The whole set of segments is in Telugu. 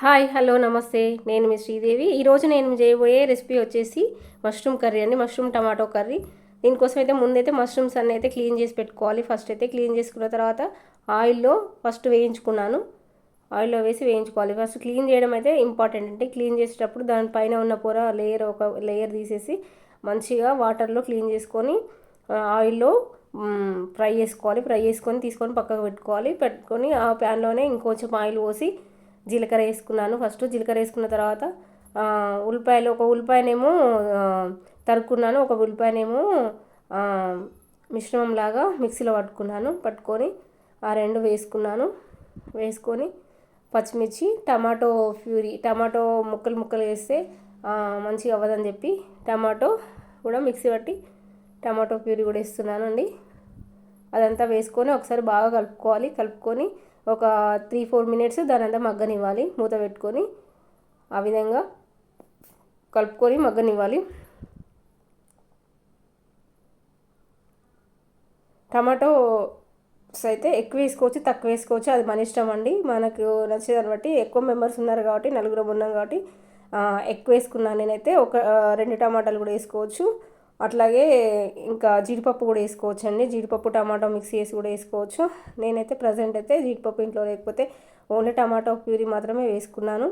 హాయ్ హలో నమస్తే. నేను మీ శ్రీదేవి. ఈరోజు నేను చేయబోయే రెసిపీ వచ్చేసి మష్రూమ్ కర్రీ అండి. Mushroom tomato curry. దీనికోసం అయితే ముందైతే మష్రూమ్స్ అన్నీ అయితే క్లీన్ చేసి పెట్టుకోవాలి. ఫస్ట్ అయితే క్లీన్ చేసుకున్న తర్వాత ఆయిల్లో ఫస్ట్ వేయించుకున్నాను. ఆయిల్లో వేసి వేయించుకోవాలి. ఫస్ట్ క్లీన్ చేయడం అయితే ఇంపార్టెంట్ అంటే క్లీన్ చేసేటప్పుడు దానిపైన ఉన్న పొర లేయర్ ఒక లేయర్ తీసేసి మంచిగా వాటర్లో క్లీన్ చేసుకొని ఆయిల్లో ఫ్రై చేసుకోవాలి. ఫ్రై చేసుకొని తీసుకొని పక్కకు పెట్టుకోవాలి. పెట్టుకొని ఆ ప్యాన్లోనే ఇంకొంచెం ఆయిల్ పోసి జీలకర్ర వేసుకున్నాను. ఫస్ట్ జీలకర్ర వేసుకున్న తర్వాత ఉల్లిపాయలు ఒక ఉల్లిపాయనేమో తరుక్కున్నాను. ఒక ఉల్లిపాయనేమో మిశ్రమం లాగా మిక్సీలో పట్టుకున్నాను. పట్టుకొని ఆ రెండు వేసుకున్నాను. వేసుకొని పచ్చిమిర్చి టమాటో ప్యూరీ టమాటో ముక్కలు ముక్కలు వేస్తే మంచిగా అవ్వదని చెప్పి టమాటో కూడా మిక్సీ పట్టి టమాటో ప్యూరీ కూడా వేస్తున్నాను అండి అదంతా వేసుకొని ఒకసారి బాగా కలుపుకోవాలి. కలుపుకొని ఒక త్రీ ఫోర్ మినిట్స్ దాని అంతా మగ్గనివ్వాలి. మూత పెట్టుకొని ఆ విధంగా కలుపుకొని మగ్గనివ్వాలి. టమాటోస్ అయితే ఎక్కువ వేసుకోవచ్చు తక్కువ వేసుకోవచ్చు. అది మన ఇష్టం అండి. మనకు నచ్చేదాన్ని బట్టి ఎక్కువ మెంబర్స్ ఉన్నారు కాబట్టి నలుగురం ఉన్నాం కాబట్టి ఎక్కువ వేసుకున్నాను నేనైతే ఒక రెండు టమాటాలు కూడా వేసుకోవచ్చు. అట్లాగే ఇంకా జీడిపప్పు కూడా వేసుకోవచ్చు అండి జీడిపప్పు టమాటో మిక్స్ చేసి కూడా వేసుకోవచ్చు. నేనైతే ప్రజెంట్ అయితే జీడిపప్పు ఇంట్లో లేకపోతే ఓన్లీ టమాటో ప్యూరీ మాత్రమే వేసుకున్నాను.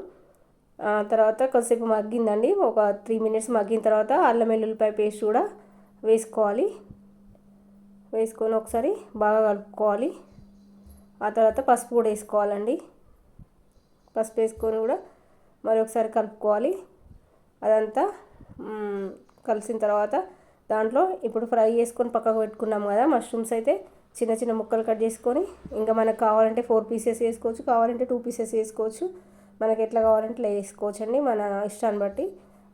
తర్వాత కొద్దిసేపు మగ్గిందండి. ఒక త్రీ మినిట్స్ మగ్గిన తర్వాత అల్లం వెల్లుల్లిపాయ పేస్ట్ కూడా వేసుకోవాలి. వేసుకొని ఒకసారి బాగా కలుపుకోవాలి. ఆ తర్వాత పసుపు కూడా వేసుకోవాలండి. పసుపు వేసుకొని కూడా మరి ఒకసారి కలుపుకోవాలి. అదంతా కలిసిన తర్వాత దాంట్లో ఇప్పుడు ఫ్రై చేసుకొని పక్కకు పెట్టుకున్నాం కదా మష్రూమ్స్ అయితే చిన్న చిన్న ముక్కలు కట్ చేసుకొని ఇంకా మనకు కావాలంటే ఫోర్ పీసెస్ వేసుకోవచ్చు కావాలంటే టూ పీసెస్ వేసుకోవచ్చు మనకి ఎట్లా కావాలంటే ఇట్లా వేసుకోవచ్చు అండి మన ఇష్టాన్ని బట్టి.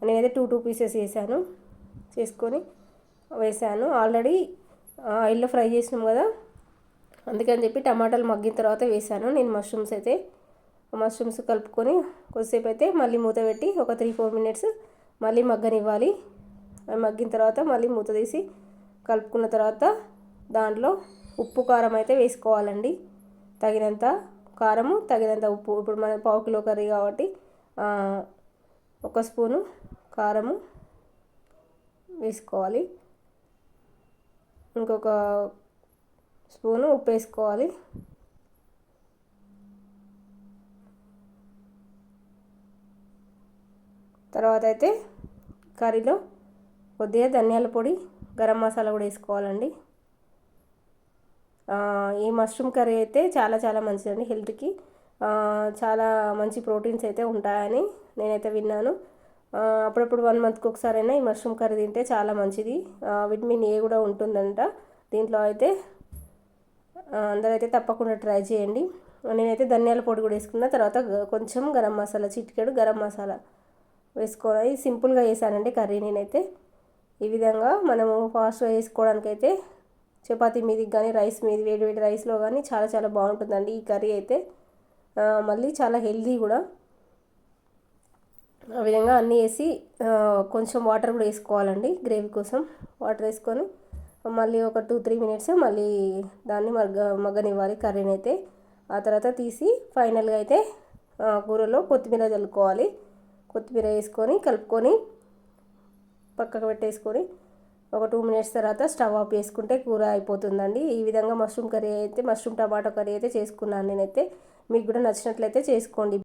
నేనైతే టూ టూ పీసెస్ వేసాను చేసుకొని వేసాను ఆల్రెడీ ఆయిల్లో ఫ్రై చేసినాం కదా అందుకని చెప్పి టమాటాలు మగ్గిన తర్వాత వేసాను నేను మష్రూమ్స్ అయితే మష్రూమ్స్ కలుపుకొని కొద్దిసేపు అయితే మళ్ళీ మూత పెట్టి ఒక త్రీ ఫోర్ మినిట్స్ మళ్ళీ మగ్గనివ్వాలి. మగ్గిన తర్వాత మళ్ళీ మూత తీసి కలుపుకున్న తర్వాత దాంట్లో ఉప్పు కారం అయితే వేసుకోవాలండి. తగినంత కారము తగినంత ఉప్పు. ఇప్పుడు మన పావు కిలో కర్రీ కాబట్టి ఒక స్పూను కారము వేసుకోవాలి. ఇంకొక స్పూను ఉప్పు వేసుకోవాలి. తర్వాత అయితే కర్రీలో కొద్దిగా ధనియాల పొడి గరం మసాలా కూడా వేసుకోవాలండి. ఈ మష్రూమ్ కర్రీ అయితే చాలా చాలా మంచిదండి హెల్త్కి. చాలా మంచి ప్రోటీన్స్ అయితే ఉంటాయని నేనైతే విన్నాను. అప్పుడప్పుడు వన్ మంత్కి ఒకసారైనా ఈ మష్రూమ్ కర్రీ తింటే చాలా మంచిది. విటమిన్ ఏ కూడా ఉంటుందంట. దీంట్లో అయితే అందరైతే తప్పకుండా ట్రై చేయండి. నేనైతే ధనియాల పొడి కూడా వేసుకున్న తర్వాత కొంచెం గరం మసాలా చిటికెడు గరం మసాలా వేసుకోవాలి. సింపుల్గా వేసానండి కర్రీ నేనైతే. ఈ విధంగా మనము ఫాస్ట్గా వేసుకోవడానికి అయితే చపాతి మీదకి కానీ రైస్ మీద వేడి వేడి రైస్లో కానీ చాలా చాలా బాగుంటుందండి ఈ కర్రీ అయితే. మళ్ళీ చాలా హెల్దీ కూడా. ఆ విధంగా అన్నీ వేసి కొంచెం వాటర్ కూడా వేసుకోవాలండి గ్రేవీ కోసం. వాటర్ వేసుకొని మళ్ళీ ఒక టూ త్రీ మినిట్స్ మళ్ళీ దాన్ని మగ్గ మగ్గనివ్వాలి కర్రీని అయితే ఆ తర్వాత తీసి ఫైనల్గా అయితే కూరలో కొత్తిమీర చల్లుకోవాలి కొత్తిమీర వేసుకొని కలుపుకొని పక్కకు పెట్టేసుకొని ఒక టూ మినిట్స్ తర్వాత స్టవ్ ఆఫ్ చేసుకుంటే కూర అయిపోతుందండి. ఈ విధంగా మష్రూమ్ కర్రీ అయితే మష్రూమ్ టమాటో కర్రీ అయితే చేసుకున్నాను నేనైతే. మీకు కూడా నచ్చినట్లయితే చేసుకోండి.